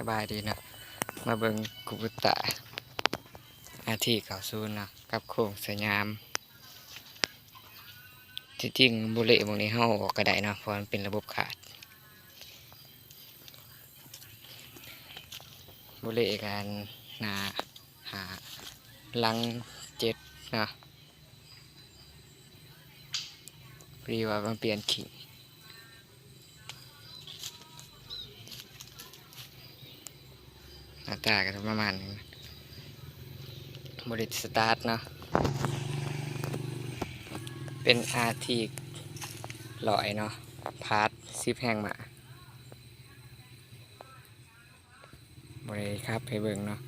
สบายดีนะมาเบิ่งกุบุตะอาทีเก่าซูนนะกับโค้งสยาม ที่จริงบุเล่บางนี้เฮาออกก็ได้เนาะเพราะมันเป็นระบบขาด บุเล่กันนาหาลังเจ็ดนะพอดีว่ามันเปลี่ยนขิง หน้าตาก็จะประมาณนี้บริสตาร์ทเนาะเป็นอาทีลอยเนาะพาร์ทซิปแห้งมาบริครับให้เบิ่งเนาะ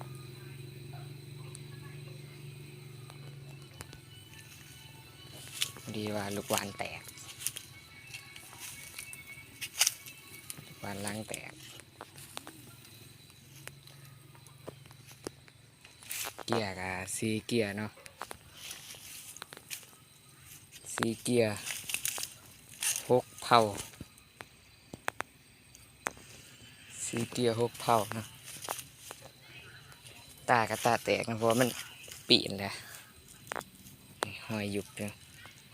ดีว่าลูกวานแตกลูกวานล้างแตก เกียร์กับซีเกียร์เนาะสีเกียร์หกเผาสีเกียร์หกเผานะตากระตาแตกนะเพราะมันปีนแหละนี่หอยหยุบเลย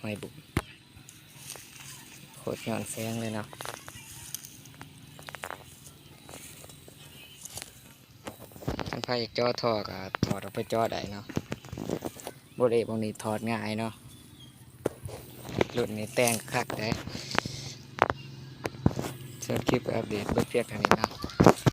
หอยบุบโคตรหย่อนแสงเลยเนาะ ท่านพายจอทอก็ถอดออกไปจอได้เนาะบริเวณบางนี้ถอดง่ายเนาะรุ่นนี้แต่งคักได้สำหรับคลิปอัปเดตเบิกเพียกกันนี้นะ